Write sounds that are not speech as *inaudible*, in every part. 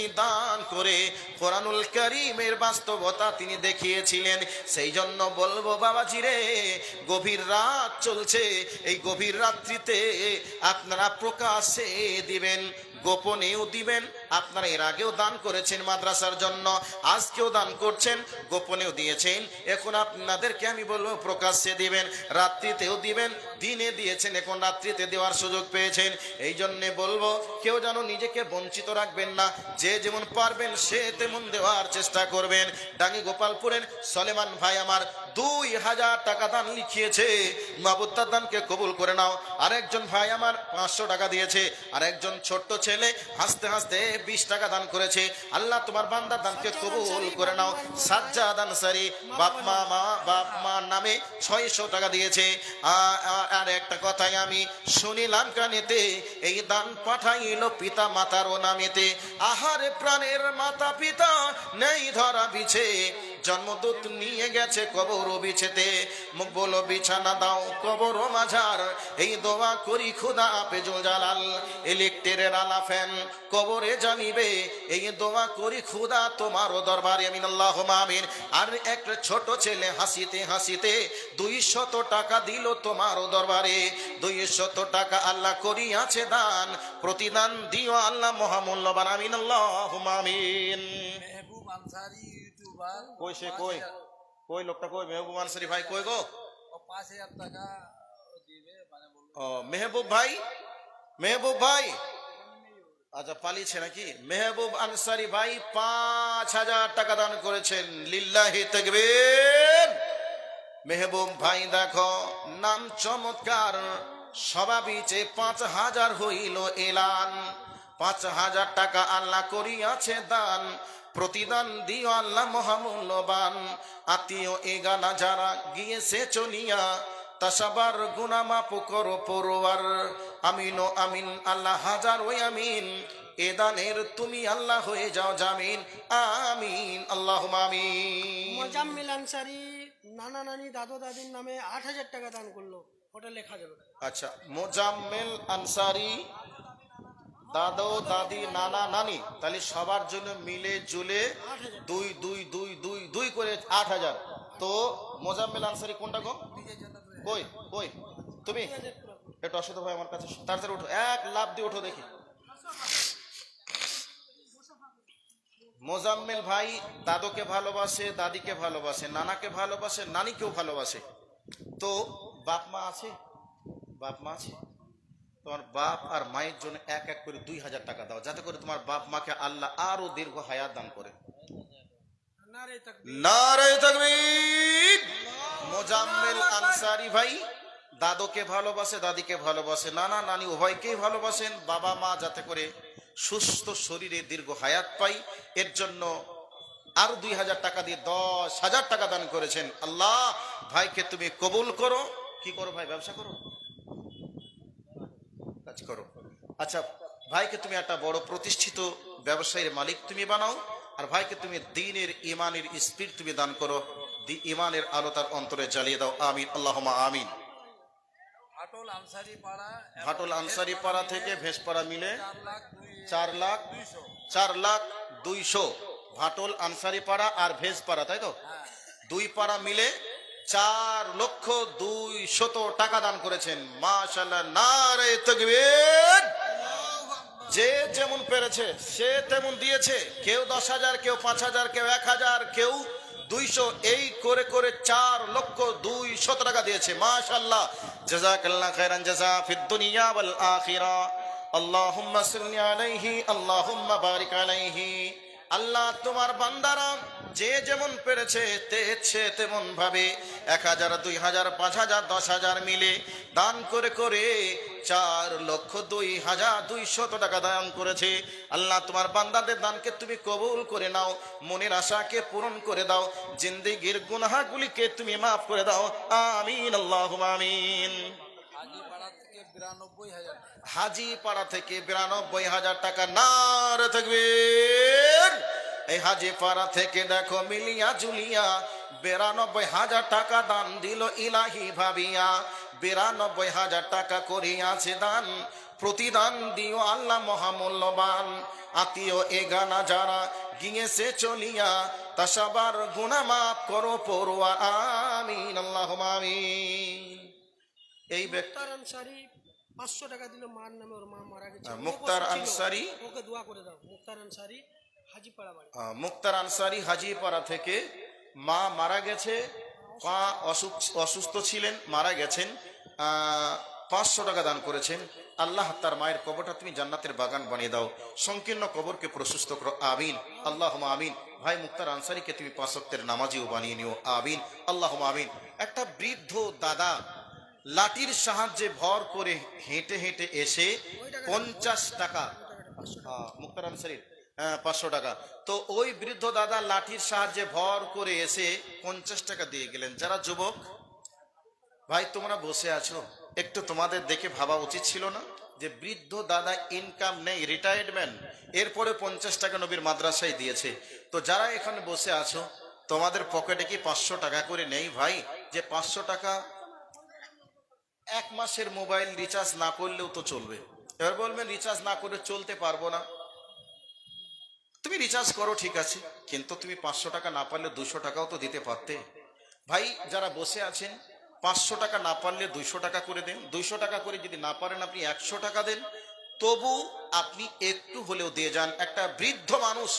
তিনি দান করে কোরআনুল করিমের বাস্তবতা তিনি দেখিয়েছিলেন। সেই জন্য বলব বাবাজি রে, গভীর রাত চলছে। এই গভীর রাত্রিতে আপনারা প্রকাশে দিবেন, গোপনেও দিবেন। আপনারা এর আগেও দান করেছেন মাদ্রাসার জন্য, আজকেও দান করছেন, গোপনেও দিয়েছেন। এখন আপনাদেরকে আমি বলব প্রকাশ্যে দিবেন, রাত্রিতেও দিবেন, দিনে দিয়েছেন, এখন রাত্রিতে দেওয়ার সুযোগ পেয়েছেন। এই জন্যে বলব, কেউ যেন নিজেকে বঞ্চিত রাখবেন না। যে যেমন পারবেন সে তেমন দেওয়ার চেষ্টা করবেন। ডাঙ্গি গোপালপুরের সলেমান ভাই আমার দুই হাজার টাকা দান লিখিয়েছে। মাবুত্তার দানকে কবুল করে নাও। আরেকজন ভাই আমার পাঁচশো টাকা দিয়েছে। আর একজন ছোট্ট ছেলে হাসতে হাসতে বিশ টাকা দান করেছে। আল্লাহ তোমার বান্দার দানকে কবুল করে নাও। সাজ্জাদ আনসারি বাপ মা মা বাপ মার নামে ছয়শো টাকা দিয়েছে। আর একটা কথাই আমি শুনিলাম কানেতে এই দান পাঠাইল পিতা মাতারও নামেতে। আহারে প্রাণের মাতা পিতা নেই ধরা বিছে জন্মদূত নিয়ে গেছে কবর বিছেতে। মুখ বলো বিছানা দাও, কবর মাঝার। এই দোয়া করি খুদা পেজুল জালাল ইলেকট্রের আলা ফ্যান কবরে জানিবে। এই দোয়া করি খুদা তোমারও দরবারে, আমিন আল্লাহ আমিন। আর একটা ছোট ছেলে হাসিতে হাসিতে দুই শত টাকা দিল তোমারও দরবারে। দুই শত টাকা আল্লাহ করিয়াছে দান। প্রতিদান দিও আল্লাহ মহামূল্যবান, আমিন আল্লাহ আমিন। মেহবুব কই সে কই কই লোকটা কই মেহবুব আনসারি ভাই কই গো ও মেহবুব ভাই মেহবুব ভাই আচ্ছা পালিয়েছে নাকি মেহবুব আনসারি ভাই পাঁচ হাজার টাকা দান করেছেন লিল্লাহি তাকবীর মেহবুব ভাই দেখো নাম চমৎকার সবাবিচে পাঁচ হাজার হইল এলান পাঁচ হাজার টাকা আল্লাহ করিয়াছে দান প্রতিদান দিও আল্লাহ মহামূল্যবান। আত্মীয় এ গানা যারা গিয়েছে চলিয়া তাসাবার গুনামাপ করো পরোয়ার। আমিন ও আমিন আল্লাহ হাজার ওই আমিন। এ দানের তুমি আল্লাহ হয়ে যাও জামিন। আমিন আল্লাহ আমিন। মোজাম্মিল আনসারি নানা নানি দাদু দাদির নামে আট হাজার টাকা দান করল। ওটা লেখা যাবে আচ্ছা মোজাম্মেল আনসারি দাদু দাদি, নানা, নানি, তাহলে সবার জন্য মিলে জুলে দুই দুই দুই দুই দুই করে আট হাজার। তো মোজাম্মেল আনসারি কোনটা গো? কই কই? তুমি? একটু অসুবিধা ভাই আমার কাছে তাড়াতাড়ি উঠো। এক লাভ দিয়ে উঠো দেখি। মোজাম্মেল ভাই দাদুকে ভালোবাসে, দাদিকে ভালোবাসে, নানাকে ভালোবাসে, নানিকেও ভালোবাসে। তো বাপ মা আছে? বাপ মা আছে? তোমার বাপ আর মায়ের জন্য এক এক করে দুই হাজার টাকা দাও, যাতে করে তোমার বাপ মাকে আল্লাহ আরও দীর্ঘ হায়াত দান করে। মোজাম্মেল আনসারি ভাই, দাদুকে ভালোবাসে, দাদিকে ভালোবাসে, নানা নানি উভয়কেই ভালোবাসেন। বাবা মা যাতে করে সুস্থ শরীরে দীর্ঘ হায়াত পাই এর জন্য আরও দুই হাজার টাকা দিয়ে দশ হাজার টাকা দান করেছেন। আল্লাহ, ভাইকে তুমি কবুল করো। কি করো ভাই, ব্যবসা করো? করো। আচ্ছা ভাইকে তুমি একটা বড় প্রতিষ্ঠিত ব্যবসায়ীর মালিক তুমি বানাও আর ভাইকে তুমি দিনের ইমানের স্পিড তুমি দান করো। ইমানের আলো তার অন্তরে জ্বালিয়ে দাও। আমিন আল্লাহমা আমিন। ভাটল আনসারি পাড়া থেকে ভেসপাড়া মিলে চার লাখ চার লাখ দুইশো। ভাটল আনসারি পাড়া আর ভেজ পাড়া তাই তো? হ্যাঁ। দুই পাড়া মিলে চার লক্ষ দুই শত টাকা দান করেছেন। মাশাল্লাহ নারে তকবীর। যে যেমন পেরেছে, সে তেমন দিয়েছে। কেউ দশ হাজার, কেউ পাঁচ হাজার, কেউ এক হাজার, কেউ দুইশো। এই করে করে চার লক্ষ দুই শত টাকা দিয়েছে। মাশাল্লাহ জাজাকাল্লাহ খায়রান জাজা ফিদ দুনিয়া ওয়াল আখিরা। আল্লাহুম্মা সাল্লি আলাইহি, আল্লাহুম্মা বারিক আলাইহি। আল্লাহ তোমার বান্দারা যে যেমন পেরেছে তেছে তেমন ভাবে এক হাজার, দুই হাজার, পাঁচ হাজার, দশ হাজার মিলে দান করে করে চার লক্ষ, দুই হাজার দুই শত টাকা দান করেছে। আল্লাহ তোমার বান্দাদের দানকে তুমি কবুল করে নাও, মনের আশাকে পূরণ করে দাও, জিন্দিগির গুনাহাগুলিকে তুমি মাফ করে দাও। আমিন আল্লাহ আমিন। হাজার হাজিপাড়া থেকে বিরানব্বই হাজার টাকা নার থাকবে। এই হাজিপাড়া থেকে দেখো মিলিয়া জুলিয়া বিরানব্বই হাজার টাকা দান দিল ইলাহি ভাবিয়া। বিরানব্বই হাজার টাকা করিয়াছে দান প্রতিদান দিও আল্লাহ মহামূল্যবান। আত্মীয় এ গানা যারা গিয়েছে চলিয়া তা সবার গুণা মাফ করো পড়ুয়া আমিন আল্লাহ আমিন। এই ব্যক্তি পাঁচশো টাকা দিল মার নামে ওর মা মারা গেছে। মুক্তার আনসারি? ওকে দোয়া করে দাও মুক্তার আনসারি। মুক্তার আনসারি হাজিপাড়া থেকে মা মারা গেছে পা অসুস্থ ছিলেন মারা গেছেন পাঁচশো টাকা দান করেছেন। আল্লাহ তার মায়ের কবরটা তুমি জান্নাতের বাগান বানিয়ে দাও। সংকীর্ণ কবরকে প্রশস্ত করো। আমিন। আল্লাহ আমিন। ভাই মুক্তার আনসারিকে তুমি পাঁচক্তের নামাজিও বানিয়ে নিও। আমিন। আল্লাহ আমিন। একটা বৃদ্ধ দাদা লাঠির সাহায্যে ভর করে হেঁটে হেঁটে এসে পঞ্চাশ টাকা মুক্তার আনসারির পাঁচশো টাকা। তো ওই বৃদ্ধ দাদা লাঠির সাহায্যে ভর করে এসে পঞ্চাশ টাকা দিয়ে গেলেন। যারা যুবক, ভাই, তোমরা বসে আছো? একটু তোমাদের দেখে ভাবা উচিত ছিল না যে বৃদ্ধ দাদা ইনকাম নেই রিটায়ারমেন্ট এরপরে পঞ্চাশ টাকা নবীর মাদ্রাসায় দিয়েছে। তো যারা এখানে বসে আছো, তোমাদের পকেটে কি পাঁচশো টাকা করে নেই ভাই? যে পাঁচশো টাকা এক মাসের মোবাইল রিচার্জ না করলেও তো চলবে। এবার বলবেন রিচার্জ না করে চলতে পারব না। তুমি রিচার্জ করো ঠিক আছে। কিন্তু তুমি পাঁচশো টাকা না পারলে দুশো টাকাও তো দিতে পারতে। ভাই যারা বসে আছেন পাঁচশো টাকা না পারলে দুইশো টাকা করে দেন। দুইশো টাকা করে যদি না পারেন আপনি একশো টাকা দেন। তবু আপনি একটু হলেও দিয়ে যান। একটা বৃদ্ধ মানুষ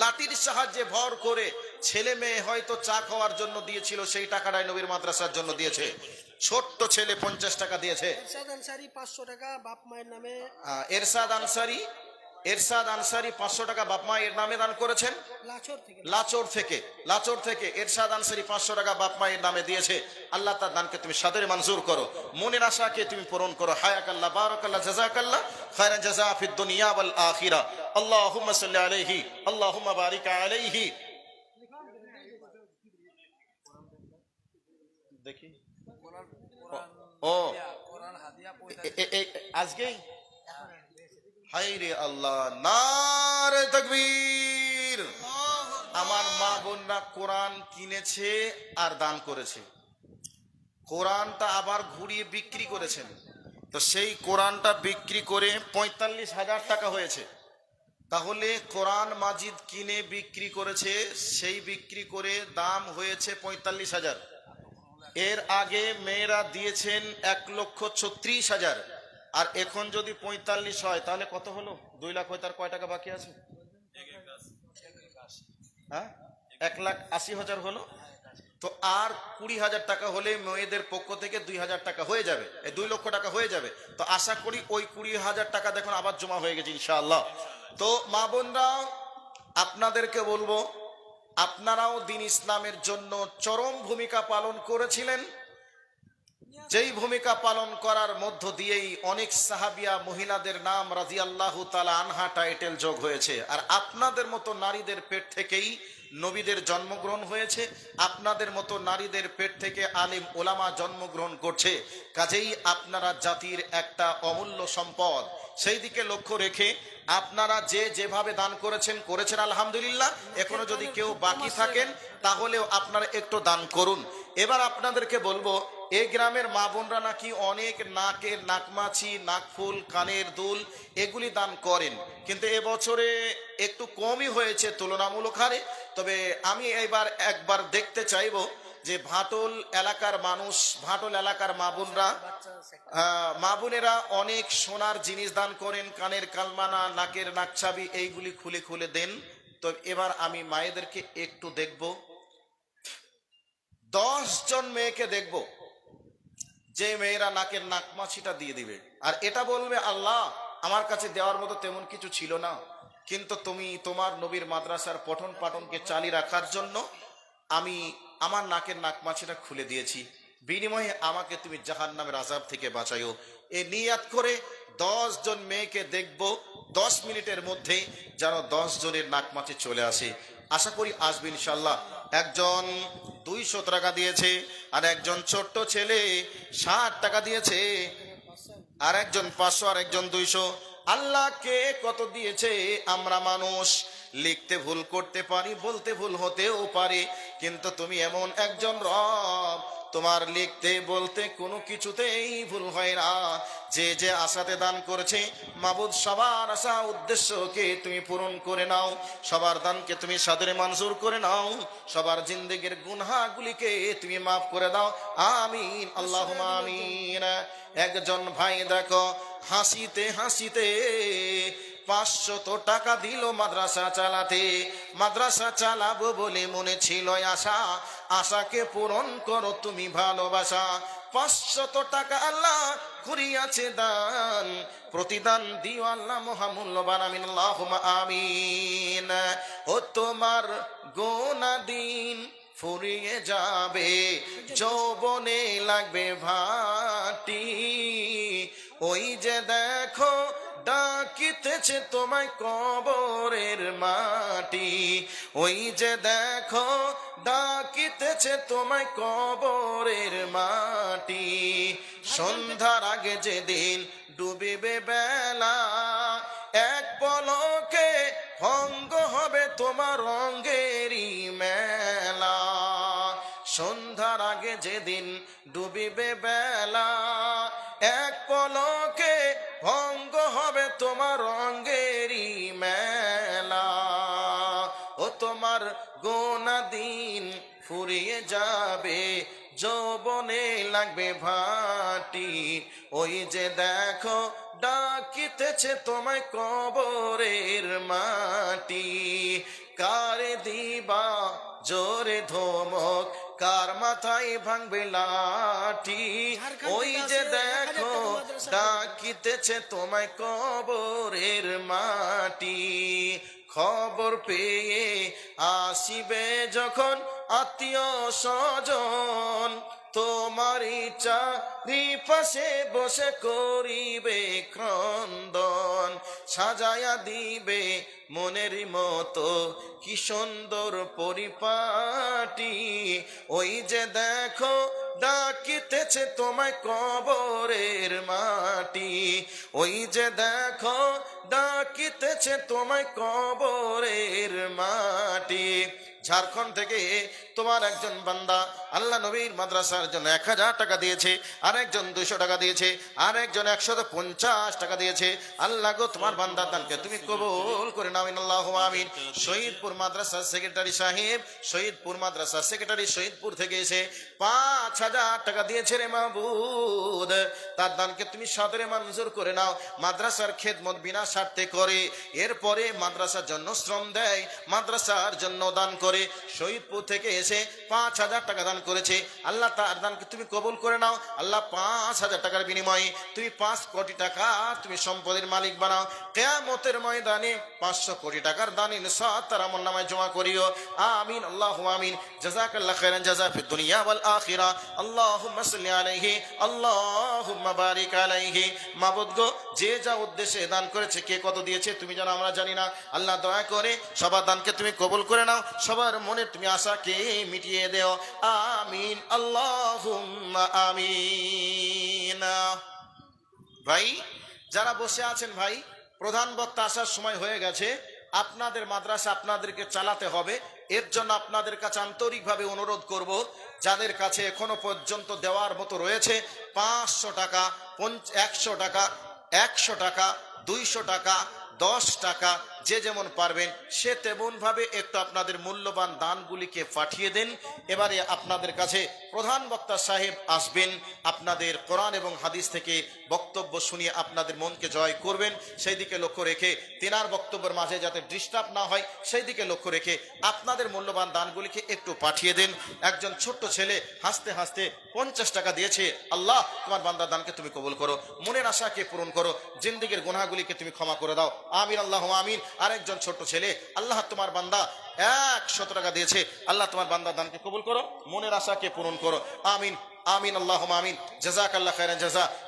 লাঠির সাহায্যে ভর করে ছেলে মেয়ে হয়তো চা খাওয়ার জন্য দিয়েছিল সেই টাকাটাই নবীর মাদ্রাসার জন্য দিয়েছে। ছোট্ট ছেলে পঞ্চাশ টাকা দিয়েছে। এরশাদ আনসারি পাঁচশো টাকা বাপ মায়ের নামে। এরশাদ আনসারি এরশাদ আনসারি পাঁচশো টাকা বাপ মা এর নামে দান করেছেন। লাচর থেকে। লাচোর থেকে লাচোর থেকে এরশাদ আনসারি পাঁচশো টাকা বাপ মায়ের নামে দিয়েছে। আল্লাহ তার দানকে তুমি সাদরে মঞ্জুর করো। মনের আশাকে তুমি পূরণ করো। হায়াকাল্লাহ বারাকাল্লাহ জাজাকাল্লাহ খায়রান জাজা ফিদ দুনিয়া ওয়াল আখিরা। আল্লাহুম্মা সাল্লি আলাইহি আল্লাহুম্মা বারিক আলাইহি। দেখি। ও আজকেই? হাই রে আল্লাহ, নারে তকবীর। আমার মা বোনরা কোরআন কিনেছে আর দান করেছে। কোরআনটা আবার ঘুরিয়ে বিক্রি করেছেন। তো সেই কোরআনটা বিক্রি করে পঁয়তাল্লিশ হাজার টাকা হয়েছে। তাহলে কোরআন মাজিদ কিনে বিক্রি করেছে, সেই বিক্রি করে দাম হয়েছে পঁয়তাল্লিশ হাজার। এর আগে মেয়েরা দিয়েছেন এক লক্ষ ছত্রিশ হাজার। আর এখন যদি পঁয়তাল্লিশ হয়, তাহলে কত হলো? দুই লাখ হয়, তার কয় টাকা বাকি আছে? হ্যাঁ? এক লাখ আশি হাজার হলো। তো আর কুড়ি হাজার টাকা হলে মেয়েদের পক্ষ থেকে দুই হাজার টাকা হয়ে যাবে। এই দুই লক্ষ টাকা হয়ে যাবে। তো আশা করি ওই কুড়ি হাজার টাকা দেখুন আবার জমা হয়ে গেছে, ইনশাআল্লাহ। তো মা বোনরা আপনাদেরকে বলব, আপনারাও দিন ইসলামের জন্য চরম ভূমিকা পালন করেছিলেন। যেই ভূমিকা পালন করার মধ্য দিয়েই অনেক সাহাবিয়া মহিলাদের নাম রাজি আল্লাহ তালা আনহা টাইটেল যোগ হয়েছে। আর আপনাদের মতো নারীদের পেট থেকেই নবীদের জন্মগ্রহণ হয়েছে। আপনাদের মতো নারীদের পেট থেকে আলিম ওলামা জন্মগ্রহণ করছে। কাজেই আপনারা জাতির একটা অমূল্য সম্পদ। সেই দিকে লক্ষ্য রেখে আপনারা যে যেভাবে দান করেছেন করেছেন আলহামদুলিল্লাহ। এখনও যদি কেউ বাকি থাকেন, তাহলেও আপনারা একটু দান করুন। এবার আপনাদেরকে বলব এই গ্রামের মা বোনরা নাকি অনেক নাকের নাকমাছি, নাকফুল, কানের দুল এগুলি দান করেন। কিন্তু এবছরে একটু কমই হয়েছে তুলনামূলক হারে। তবে আমি এবার একবার দেখতে চাইব যে ভাটল এলাকার মানুষ, ভাটল এলাকার মা বোনরা মা বোনেরা অনেক সোনার জিনিস দান করেন, কানের কালমানা, নাকের নাকছাবি এইগুলি খুলে খুলে দেন। তো এবার আমি মায়েদেরকে একটু দেখব। দশ জন মেয়েকে দেখব। যে মেয়েরা নাকের নাকমাছিটা দিয়ে দিবে। আর এটা বলবে, আল্লাহ, আমার কাছে দেওয়ার মতো তেমন কিছু ছিল না। কিন্তু তুমি তোমার নবীর মাদ্রাসার পঠন পাঠনকে চালিয়ে রাখার জন্য আমি আমার নাকের নাকমাছিটা খুলে দিয়েছি। বিনিময়ে আমাকে তুমি জাহান নামের আজাব থেকে বাঁচাইও এ নিয়াত করে দশ জন মেয়েকে দেখব দশ মিনিটের মধ্যে যেন দশ জনের নাকমাছি চলে আসে। আশা করি আসবে ইনশাল্লাহ একজন দুইশো টাকা দিয়েছে, আর একজন ছোট্ট ছেলে ষাট টাকা দিয়েছে, আর একজন পাঁচশো, আর একজন দুইশো। আল্লাহকে কত দিয়েছে? আমরা মানুষ, লিখতে ভুল করতে পারি, বলতে ভুল হতেও পারে, কিন্তু তুমি এমন একজন রব তোমার লিখতে, বলতে কোনো কিছুতেই ভুল হয় না। যে যে আশাতে দান করেছে, মাবুদ, সবার আশা, উদ্দেশ্যকে তুমি পূরণ করে নাও। সবার দানকে তুমি সাদরে মঞ্জুর করে নাও। সবার জিন্দগির গুনহাগুলিকে তুমি মাফ করে দাও। আমিন আল্লাহ আমিন। একজন ভাই, দেখো, হাসিতে হাসিতে পাঁচশত টাকা দিল মাদ্রাসা চালাতে। মাদ্রাসা চালাবো বলে মনে ছিল আশা। আশাকে পূরণ করো তুমি ভালোবাসা। পাঁচশত টাকা আল্লাহ করিয়াছে দান। প্রতিদান দিও আল্লাহ মহামূল্যবান, আমিন। আমিন। ও তোমার গোনা দিন ফুরিয়ে যাবে। যৌবনে লাগবে ভাটি। ওই যে দেখো ডাকিতেছে তোমায় কবরের মাটি। ওই যে দেখো, ডাকিতেছে তোমায় কবরের মাটি। সন্ধ্যার আগে যেদিন ডুবিবে বেলা, এক পলকে ভঙ্গ হবে তোমার রঙ্গেরই মেলা। সন্ধ্যার আগে যেদিন ডুবিবে বেলা এক পলকে ভঙ্গ হবে তোমার রঙ্গেরই মেলা। ও তোমার গোনা দিন ফুরিয়ে যাবে, যৌবনে লাগবে ভাটি। ওই যে দেখো, ডাকিতেছে তোমায় কবরের মাটি। কারে দিবা জোরে ধমক কার মাথায় ভাঙবে লাঠি? ওই যে দেখো ডাকিতেছে তোমায় কবরের মাটি। খবর পেয়ে আসিবে যখন আত্মীয় স্বজন। তোমার চারি পাশে বসে করিবে ক্রন্দন, সাজায়া দিবে মনের মতো কি সুন্দর পরিপাটি। ওই যে দেখো, ডাকিতেছে তোমায় কবরের মাটি। ওই যে দেখো, ডাকিতেছে তোমায় কবরের মাটি। ঝাড়খণ্ড থেকে তোমার একজন বান্দা আল্লাহ নবীর মাদ্রাসার জন্য এক হাজার টাকা দিয়েছে আর একজন দুইশো টাকা দিয়েছে আর একজন একশত পঞ্চাশ টাকা দিয়েছে। আল্লাহ গো, তোমার বান্দার দানকে তুমি কবুল করে নাও আল্লাহ আমিন। শহীদপুর মাদ্রাসার সেক্রেটারি সাহেব, শহীদপুর মাদ্রাসার সেক্রেটারি শহীদপুর থেকে এসে পাঁচ হাজার টাকা দিয়েছে রে মাহবুদ। তার দানকে তুমি সদরে মঞ্জুর করে নাও। মাদ্রাসার খেদমত বিনা স্বার্থে করে, এরপরে মাদ্রাসার জন্য শ্রম দেয়, মাদ্রাসার জন্য দান করে। শহীদপুর থেকে এসে পাঁচ হাজার টাকা দান করেছে। আল্লাহ তার দানকে তুমি কবুল করে নাও। আল্লাহ পাঁচ হাজার টাকার বিনিময়ে তুমি পাঁচ কোটি টাকা তুমি সম্পদের মালিক বানাও। কেয়ামতের ময়দানে পাঁচশো কোটি টাকার দান ইনসাদ তার আমল নামায় জমা করিও। আমিন, আল্লাহ আমিন। জাজাকাল্লাহ খাইরান জাজা ফি দুনিয়া ওয়াল আখিরা। আল্লাহুম্মা সাল্লি আলাইহি, আল্লাহুম্মা বারিক আলাইহি। মাবুদ গো যে যা উদ্দেশ্যে দান করেছে, কে কত দিয়েছে, তুমি জানো আমরা জানি না। আল্লাহ দয়া করে সবার দানকে তুমি কবুল করে নাও, সবার মনে তুমি আশাকে মিটিয়ে দেও। আমিন আল্লাহ আমিন। ভাই, যারা বসে আছেন ভাই, প্রধান বক্তা আসার সময় হয়ে গেছে, আপনাদের মাদ্রাসা আপনাদেরকে চালাতে হবে। এর জন্য আপনাদের কাছে আন্তরিকভাবে অনুরোধ করব, যাদের কাছে এখনও পর্যন্ত দেওয়ার মতো রয়েছে, পাঁচশো টাকা একশো টাকা একশো টাকা দুইশো টাকা দশ টাকা যে যেমন পারবেন, সে তেমনভাবে একটু আপনাদের মূল্যবান দানগুলিকে পাঠিয়ে দেন। এবারে আপনাদের কাছে প্রধান বক্তা সাহেব আসবেন, আপনাদের কোরআন এবং হাদিস থেকে বক্তব্য শুনিয়ে আপনাদের মনকে জয় করবেন। সেই দিকে লক্ষ্য রেখে তেনার বক্তব্যের মাঝে যাতে ডিস্টার্ব না হয় সেই দিকে লক্ষ্য রেখে আপনাদের মূল্যবান দানগুলিকে একটু পাঠিয়ে দেন। একজন ছোট্ট ছেলে হাসতে হাসতে পঞ্চাশ টাকা দিয়েছে, আল্লাহ, তোমার বান্দার দানকে তুমি কবুল করো। মনের আশাকে পূরণ করো। জিন্দিগির গুনাহগুলিকে তুমি ক্ষমা করে দাও। আমিন, আল্লাহ আমিন। আরেকজন ছোট্ট ছেলে, আল্লাহ তোমার বান্দা একশত টাকা দিয়েছে। আল্লাহ তোমার বান্দা দানকে কবুল করো, মনের আশাকে পূরণ করো। আমিন আমিন আল্লাহ আমিন। জাজাক আল্লাহ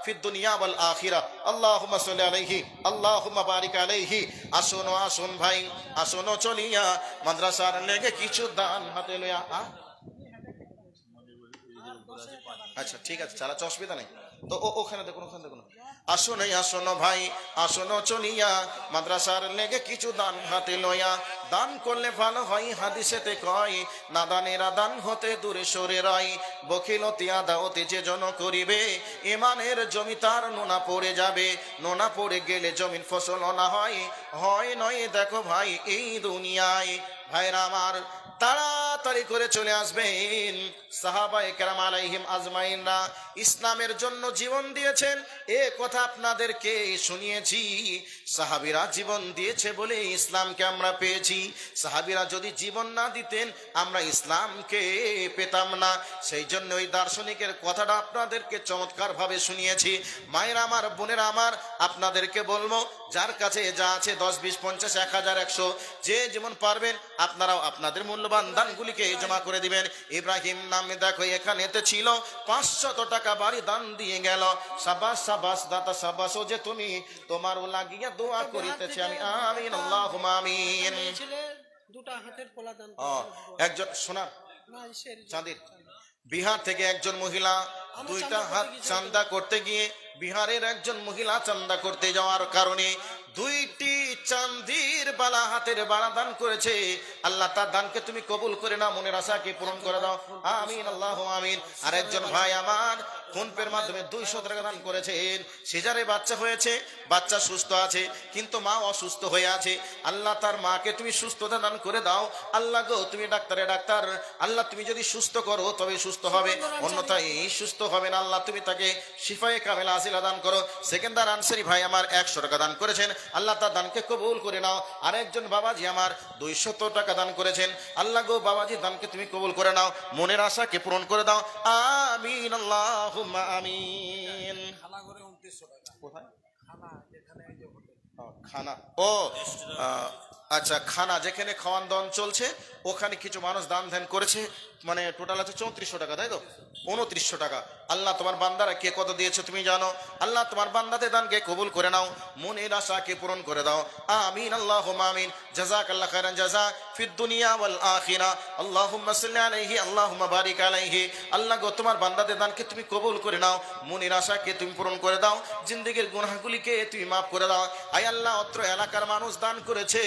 ফিদ দুনিয়া ওয়াল আখিরা। আল্লাহুম্মা সাল্লি আলাইহি, আল্লাহুম্মা বারিক আলাইহি। আসুন আসুন ভাই, আসুন চলিয়া। মাদ্রাসার লেগে কিছু দান হাতে লইয়া আচ্ছা ঠিক আছে চালাচ্ছে অসুবিধা নেই। তো ওখানে দেখুন ওখানে দেখুন। আসনে আসনো ভাই আসনো চলিয়া। মাদ্রাসার লেগে কিছু দান হাতে লইয়া, দান করলে ভালো হয়, হাদিসেতে কয় নাদানেরা দান হতে দূরে সরে রয়, বখিলতি আদা অতি যে জন করিবে, ইমানের জমি তার নোনা পড়ে যাবে, নোনা পড়ে গেলে জমিন ফসল না হয় হয় নয় দেখো ভাই এই দুনিয়ায়। ভাইরা আমার তাড়াতাড়ি করে চলে আসবেন। সাহাবাই কেরাম আলাইহিম আজমাইনরা ইসলামের জন্য জীবন দিয়েছেন। এ কথা আপনাদেরকে শুনিয়েছি। সাহাবিরা জীবন দিয়েছে বলে ইসলামকে আমরা পেয়েছি। সাহাবিরা যদি জীবন না দিতেন, আমরা ইসলামকে পেতাম না। সেই জন্য ওই দার্শনিকের কথাটা আপনাদেরকে চমৎকার ভাবে শুনিয়েছি। মায়ের আমার, বোনের আমার, আপনাদেরকে বলব, যার কাছে যা আছে দশ, বিশ, পঞ্চাশ, এক হাজার, একশো, যে যেমন পারবেন, আপনারাও আপনাদের মূল্যবান দানগুলিকে জমা করে দিবেন। ইব্রাহিম নামে দেখো এখানেতে ছিল। পাঁচশত টাকা বাড়ি দান দিয়ে গেল। সাবাস সাবাস দাতা সাবাস ও যে তুমি তোমার লাগিয়া দোয়া করিতেছি আমি। আমিন আল্লাহ আমিন। দুটা হাতের পোলা দান একজন যে- চাঁদের। বিহার থেকে একজন মহিলা দুইটা হাত চান্দা করতে গিয়ে বিহারের একজন মহিলা চান্দা করতে যাওয়ার কারণে দুইটি চান্দির বালা হাতের বাড়া দান করেছে। আল্লাহ তার দানকে তুমি কবুল করে না মনের আশাকে পূরণ করে দাও। আমিন, আল্লাহ আমিন। আর একজন ভাই আমার ফোন পের মাধ্যমে দুইশো টাকা দান করেছেন। সিজারে বাচ্চা হয়েছে, বাচ্চা সুস্থ আছে, কিন্তু মা অসুস্থ হয়ে আছে। আল্লাহ তার মাকে তুমি সুস্থতা দান করে দাও। আল্লাহ গো, তুমি ডাক্তারে ডাক্তার। আল্লাহ তুমি যদি সুস্থ করো, তবে সুস্থ হবে। অন্যথায় সুস্থ হবে না। আল্লাহ তুমি তাকে শিফায়ে কামেলা আসিলা দান করো। সেকেন্দার আনসারি ভাই আমার একশো টাকা দান করেছেন। আল্লাহ তার দানকে কবুল করে নাও। আরেকজন বাবাজি আমার দুইশত টাকা দান করেছেন। আল্লাহ গো বাবাজি দানকে তুমি কবুল করে নাও। মনের আশাকে পূরণ করে দাও। আমিন আল্লাহ আমিন। খানা। ও, আচ্ছা খানা যেখানে খাওয়ান দাওয়ান চলছে ওখানে কিছু মানুষ দান ধ্যান করেছে। মানে টোটাল আছে চৌত্রিশশো টাকা, তাই তো? উনত্রিশশো টাকা। আল্লাহ তোমার বান্দারা কে কত দিয়েছে তুমি জানো? আল্লাহ তোমার বান্দাতে দানকে কবুল করে নাও, মনের আশাকে পূরণ করে দাও। আমিন আল্লাহ আমিন। জাজাক আল্লাহ খায়রান জাজা ফিদ দুনিয়া ওয়াল আখিরা। আল্লাহুম্মা সাল্লি আলাইহি, আল্লাহুম্মা বারিক আলাইহি। আল্লাহ গো, তোমার বান্দাদের দানকে তুমি কবুল করে নাও, মনের আশাকে তুমি পূরণ করে দাও, জিন্দেগির গুনাহগুলিকে তুমি মাফ করে দাও। আয় আল্লাহ, অত্র এলাকার মানুষ দান করেছে,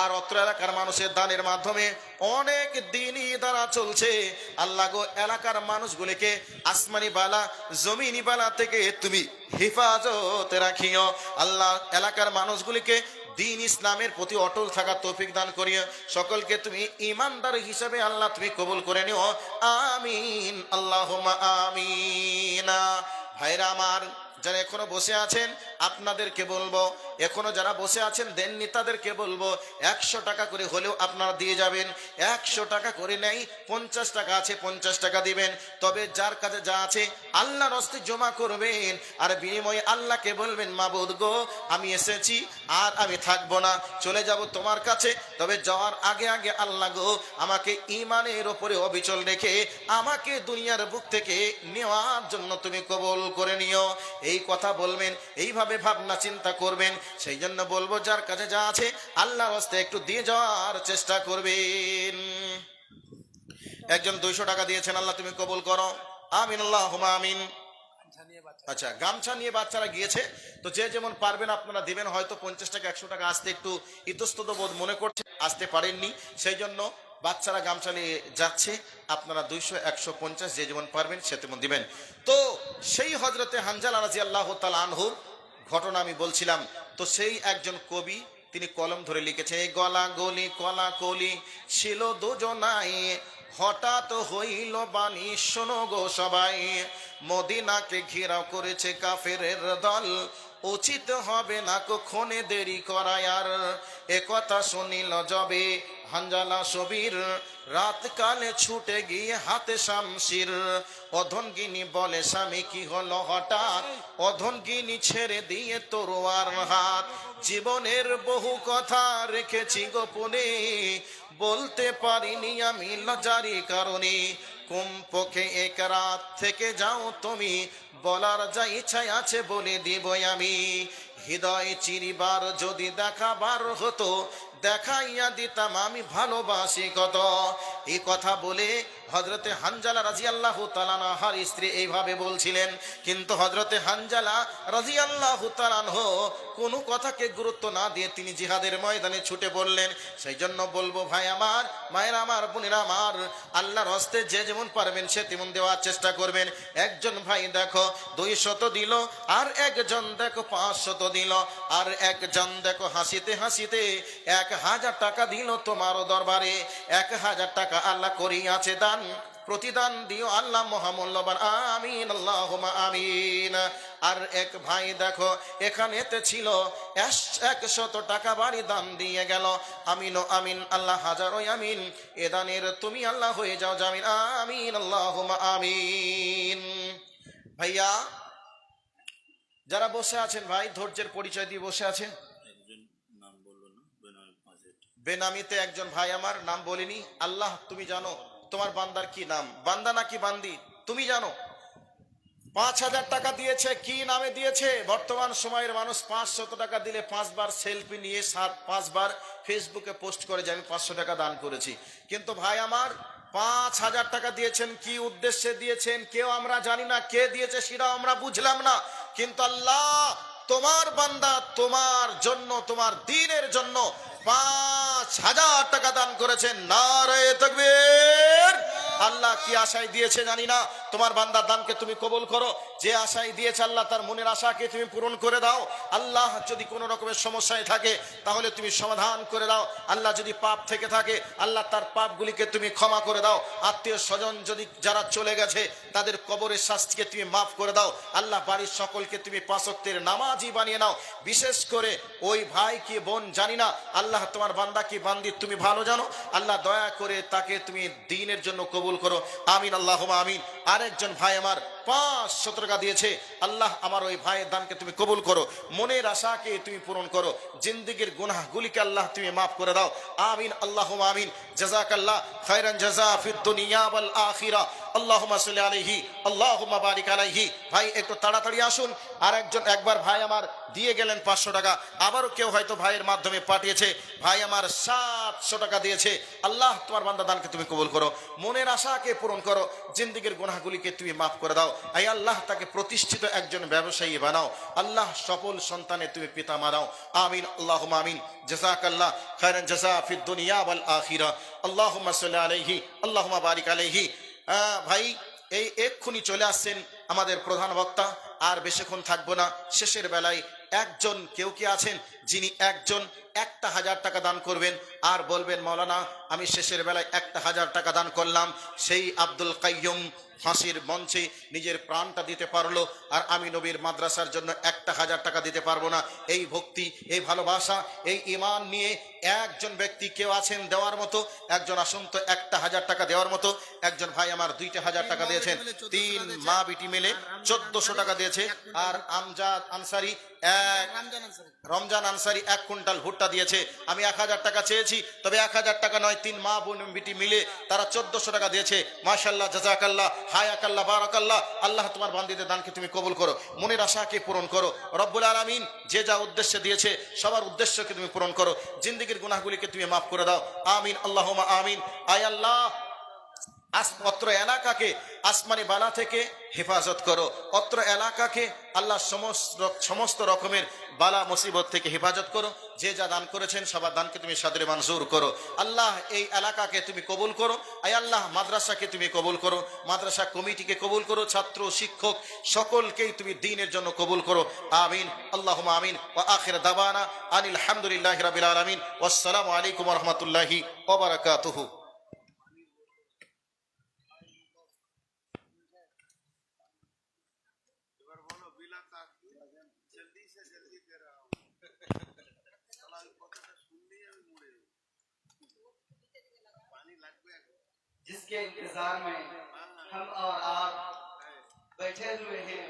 আর অত্র এলাকার মানুষের দানের মাধ্যমে অনেক দিনই দ্বারা চলছে। আল্লাহ গো, এলাকার মানুষগুলিকে আসমানি বালা, জমিনি বালা থেকে তুমি হেফাজতে রাখিও। আল্লাহ, এলাকার মানুষগুলিকে দিন ইসলামের প্রতি অটল থাকা তৌফিক দান করিও। সকলকে তুমি ইমানদার হিসাবে আল্লাহ তুমি কবুল করে নিও। আমিন আল্লাহ আমিনা। ভাইরা আমার যারা এখনও বসে আছেন, আপনাদেরকে বলব, এখনও যারা বসে আছেন, দেননি তাদেরকে বলব, একশো টাকা করে হলেও আপনারা দিয়ে যাবেন। একশো টাকা করে নেই, পঞ্চাশ টাকা আছে, পঞ্চাশ টাকা দিবেন। তবে যার কাছে যা আছে, আল্লাহর হস্তে জমা করবেন। আর বিনিময়ে আল্লাহকে বলবেন মা মাবুদ গো, আমি এসেছি, আর আমি থাকব না। চলে যাব তোমার কাছে তবে যাওয়ার আগে আগে আল্লাহ গো, আমাকে ইমানের ওপরে অবিচল রেখে আমাকে দুনিয়ার বুক থেকে নেওয়ার জন্য তুমি কবল করে নিও। এই কথা বলবেন, এইভাবে ভাবনা চিন্তা করবেন, সেই জন্য বলব যার কাছে যা আছে আল্লাহর হস্তে একটু দিয়ে যাওয়ার চেষ্টা করবেন। একজন দুইশো টাকা দিয়েছেন, আল্লাহ তুমি কবুল করো। আমিন আল্লাহ আমিন। আচ্ছা গামছা নিয়ে বাচ্চারা গিয়েছে। তো যে যেমন পারবেন আপনারা দিবেন, হয়তো পঞ্চাশ টাকা, একশো টাকা আসতে একটু ইতস্তত বোধ মনে করছে, আসতে পারেননি। সেই জন্য বাচ্চারা গামছা নিয়ে যাচ্ছে, আপনারা দুইশো, একশো, পঞ্চাশ, যে যেমন পারবেন সে তেমন দিবেন। তো সেই হজরতে হানজাল রাজি আল্লাহ তাল আনহুর ঘটনা আমি বলছিলাম। তো সেই একজন কবি, তিনি কলম ধরে লিখেছেন গলা গলি, কলা কলি, ছিল দুজনাই হঠাৎ হইল বাণী, শোনো গো সবাই। মদিনাকে ঘেরাও করেছে কাফেরের দল। উচিত হবে না কখনে দেরি করায় আর। একথা শুনিল যবে হাঞ্জালা সবির। রাত কালে ছুটে গিয়ে হাতে শামশির। অধনগিনী বলে, স্বামী, কি হলো হঠাৎ? অধনগিনী ছেড়ে দিয়ে তরোয়ার হাত। জীবনের বহু কথা রেখেছি গোপনে। বলতে পারিনি আমি লজারি কারণে। কুম্পকে এক রাত থেকে যাও তুমি, বলার যা ইচ্ছাই আছে বলে দিব আমি। হৃদয় চিরিবার যদি দেখাবার হতো, দেখাইয়া দিতাম আমি ভালোবাসি কত। এ কথা বলে হজরতে হানজালা রাজিয়াল্লাহ তালানাহার স্ত্রী এইভাবে বলছিলেন, কিন্তু হজরতে হানজালা রাজিয়াল্লাহ তালানহ কোনো কথাকে গুরুত্ব না দিয়ে তিনি জিহাদের ময়দানে ছুটে পড়লেন সেই জন্য বলব ভাই আমার, মায়ের আমার, বোনেরা আমার, আল্লাহর হস্তে যে যেমন পারবেন সে তেমন দেওয়ার চেষ্টা করবেন। একজন ভাই দেখো, দুই শত দিল, আর একজন দেখো, পাঁচ শত দিল, আর একজন দেখো, হাসিতে হাসিতে এক হাজার টাকা দিল তোমারও দরবারে। এক হাজার টাকা আল্লাহ করিয়াছে দান প্রতিদান দিও আল্লাহ মহামূল্যবান। আমিন আল্লাহ আমিন। আর এক ভাই দেখো এখানেতে ছিল একশত টাকা বাড়ি দান দিয়ে গেল। আমিন ও আমিন আল্লাহ হাজারো আমিন। এ দানের তুমি আল্লাহ হয়ে যাও জামিন। আমিন আল্লাহ আমিন। ভাইয়া যারা বসে আছেন ভাই ধৈর্যের পরিচয় দিয়ে বসে আছেন? বেনামিতে একজন ভাই আমার নাম বলিনি। আল্লাহ তুমি জানো তোমার বান্দার কি নাম? বান্দা নাকি বান্দি? তুমি জানো। পাঁচ হাজার টাকা দিয়েছে, কি নামে দিয়েছে? বর্তমান সময়ের মানুষ পাঁচশত টাকা দিলে পাঁচবার সেলফি নিয়ে সাত পাঁচবার ফেসবুকে পোস্ট করে যে আমি পাঁচশো টাকা দান করেছি। কিন্তু ভাই আমার, পাঁচ হাজার টাকা দিয়েছেন, কি উদ্দেশ্যে দিয়েছেন, কেউ আমরা জানি না, কে দিয়েছে সেটাও আমরা বুঝলাম না। কিন্তু আল্লাহ, তোমার বান্দা তোমার জন্য, তোমার দিনের জন্য পাঁচ হাজার টাকা দান করেছেন। নারে তকবীর। আল্লাহ কি আশায় দিয়েছে জানি না। তোমার বান্দার দানকে তুমি কবুল করো। যে আশায় দিয়েছে আল্লাহ, তার মনের আশাকে তুমি পূরণ করে দাও। আল্লাহ যদি কোনো রকমের সমস্যায় থাকে, তাহলে তুমি সমাধান করে দাও। আল্লাহ যদি পাপ থেকে থাকে, আল্লাহ তার পাপগুলিকে তুমি ক্ষমা করে দাও। আত্মীয় স্বজন যদি যারা চলে গেছে, তাদের কবরের শাস্তিকে তুমি মাফ করে দাও। আল্লাহ বাড়ির সকলকে তুমি পাঁচক্তের নামাজি বানিয়ে নাও। বিশেষ করে ওই ভাই কি বোন জানি না। আল্লাহ তোমার বান্দা কি বান্দি, তুমি ভালো জানো? আল্লাহ দয়া করে তাকে তুমি দিনের জন্য কবুল করো। আমিন আল্লাহ আমিন। আরেকজন ভাই আমার পাঁচশো টাকা দিয়েছে। আল্লাহ আমার ওই ভাইয়ের দানকে তুমি কবুল করো। মনের আশাকে তুমি পূরণ করো। জিন্দিগির গুনাহগুলিকে আল্লাহ তুমি মাফ করে দাও। আমিন আল্লাহ আমিন। জাজাকাল্লাহ খায়রান জাজা ফিদ দুনিয়া ওয়াল আখিরা। আল্লাহুম্মা সাল্লি আলাইহি, আল্লাহুম্মা বারিক আলাইহি। ভাই, একটু তাড়াতাড়ি আসুন। আর একজন একবার ভাই আমার দিয়ে গেলেন পাঁচশো টাকা। আবারও কেউ হয়তো ভাইয়ের মাধ্যমে পাঠিয়েছে, ভাই, আমার সাতশো টাকা দিয়েছে। আল্লাহ, তোমার বান্দা দানকে তুমি কবুল করো। মনের আশাকে পূরণ করো। জিন্দিগির গুনাহগুলিকে তুমি মাফ করে দাও। আই আল্লাহ, তাকে প্রতিষ্ঠিত একজন ব্যবসায়ী বানাও। আল্লাহ, সফল সন্তানে তুমি পিতা মারাও আমিন আল্লাহ আমিন। জাজাকাল্লাহ খায়রান জাজা ফিদ দুনিয়া আখিরা। আল্লাহুম্মা সাল্লি আলাইহি, আল্লাহুম্মা বারিক আলাইহি। ভাই, এই এক্ষুনি চলে আসছেন আমাদের প্রধান বক্তা। আর বেশিক্ষণ থাকব না। শেষের বেলায় একজন কেউ কি আছেন যিনি একজন একটা হাজার টাকা দান করবেন? আর বলবেন মৌলানা আমি শেষের বেলায় একটা হাজার টাকা দান করলাম। সেই আব্দুল কাইয়ুম ফাঁসির মঞ্চে নিজের প্রাণটা দিতে পারল, আর আমি নবীর মাদ্রাসার জন্য একটা হাজার টাকা দিতে পারব না। এই ভক্তি, এই ভালোবাসা, এই ইমান নিয়ে একজন ব্যক্তি কেউ আছেন দেওয়ার মতো, একজন আসুন তো একটা হাজার টাকা দেওয়ার মতো, একজন ভাই আমার দুইটা হাজার টাকা দিয়েছেন, তিন মা বিটি মিলে চোদ্দশো টাকা দিয়েছে, আর আমজাদ আনসারি রমজান আনসারি এক কুইন্টাল ভুট্টা দিয়েছে। আমি এক হাজার টাকা চেয়েছি, তবে এক হাজার টাকা নয়, তিন মা বোন বিটি মিলে তারা চোদ্দশো টাকা দিয়েছে। মাশাল্লাহ জাজাকাল্লাহ, হায়াকাল্লাহ, বারাকাল্লাহ। আল্লাহ তোমার বান্দিদের দানকে তুমি কবুল করো, মনের আশাকে পূরণ করো। রব্বুল আলমিন যে যা উদ্দেশ্যে দিয়েছে, সবার উদ্দেশ্যকে তুমি পূরণ করো। জিন্দিগির গুনাহগুলিকে তুমি মাফ করে দাও। আমিন আল্লাহ আমিন। আয় আল্লাহ আস- অত্র এলাকাকে, আসমানি বালা থেকে হেফাজত করো। অত্র এলাকাকে আল্লাহ সমস্ত সমস্ত রকমের বালা, মুসিবত থেকে হেফাজত করো। যে যা দান করেছেন, সবার দানকে তুমি সাদরে মঞ্জুর করো। আল্লাহ এই এলাকাকে তুমি কবুল করো। আই আল্লাহ, মাদ্রাসাকে তুমি কবুল করো। মাদ্রাসা কমিটিকে কবুল করো। ছাত্র, শিক্ষক সকলকেই তুমি দিনের জন্য কবুল করো। আমিন। আল্লাহ আমিন। ও আখের দাবানা আনিল হামদুলিল্লাহ রাবিল আলমিন। আসসালামু আলাইকুম রহমতুল্লাহি ওবরাকাতুহু जिसके इंतज़ार में हम और आप बैठे हुए हैं।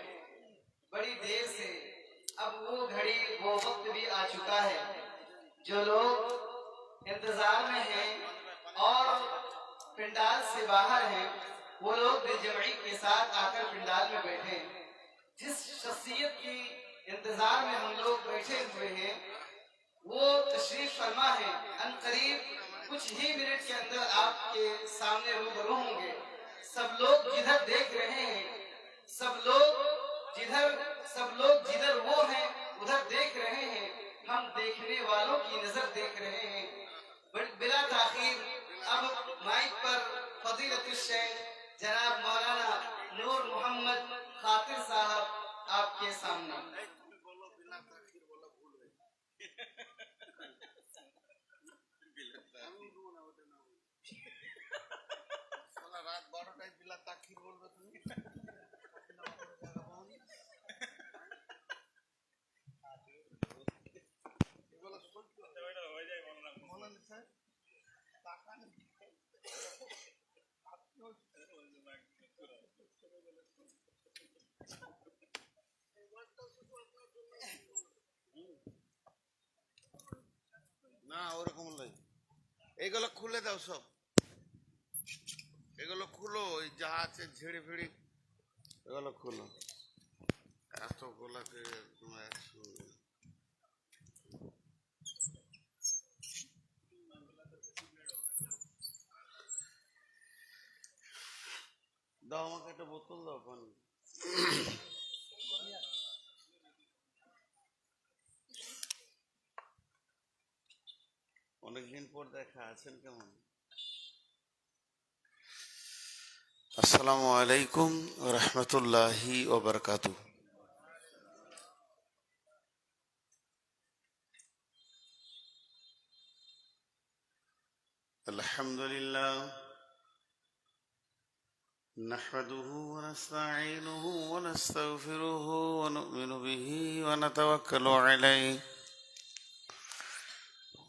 बड़ी देर से अब वो घड़ी, वो वक्त भी आ चुका है जो लोग इंतज़ार में हैं और पिंडाल से बाहर हैं, वो लोग बेजमई के साथ आकर पिंडाल में बैठे जिस शख्सियत की इंतज़ार में हम लोग बैठे हुए हैं, वो तशरीफ़ फरमा है, अन करीब कुछ ही मिनट के अंदर आपके सामने रूबरू होंगे। सब लोग जिधर देख रहे हैं, सब लोग जिधर, सब लोग जिधर वो हैं, उधर देख रहे हैं। हम देखने वालों की नज़र देख रहे हैं। बिला ताखीर, अब माइक पर फजीलत शेख जनाब मौलाना नूर मोहम्मद खातिर साहब आपके सामने। না, ওরকম নয় এগুলো খুলে দাও সব। এগুলো খুলো, ওই যা আছে ঝেড়ে ফেড়ে, এগুলো খুলো। এত গোলাকে দাও, আমাকে একটা বোতল দাও, পানি। অনেকদিন পর দেখা আছেন কেমন আসসালামু আলাইকুম রহমতুল্লাহি ওবরকাতু الحمد لله نحمده ونستعينه ونستغفره ونؤمن به ونتوكل عليه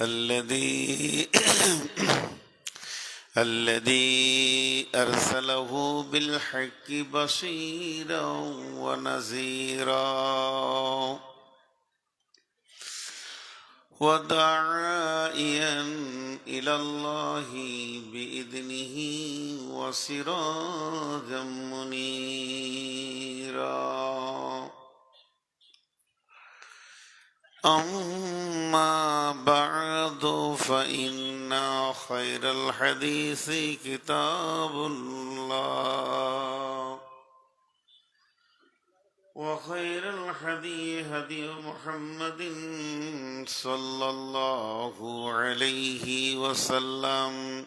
الذي *coughs* الذي أرسله بالحق بشيرا ونذيرا وداعيا إلى الله بإذنه وسراجا منيرا. أما بعد فإن خير الحديث كتاب الله وخير الهدي هدي محمد صلى الله عليه وسلم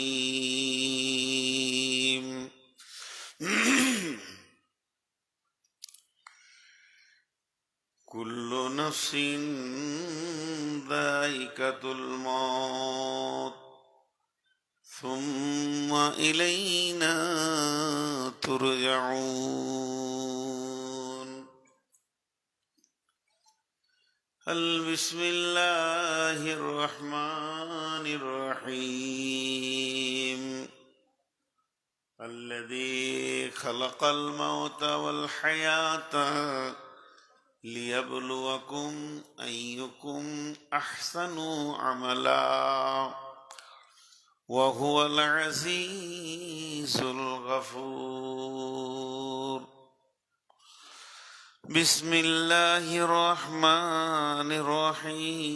نفس ذائقة الموت. ثم إلينا ترجعون. بسم الله الرحمن الرحيم؟ الذي خلق الموت والحياة ليبلوكم أيكم أحسن عملا وهو العزيز الغفور. بسم الله الرحمن الرحيم.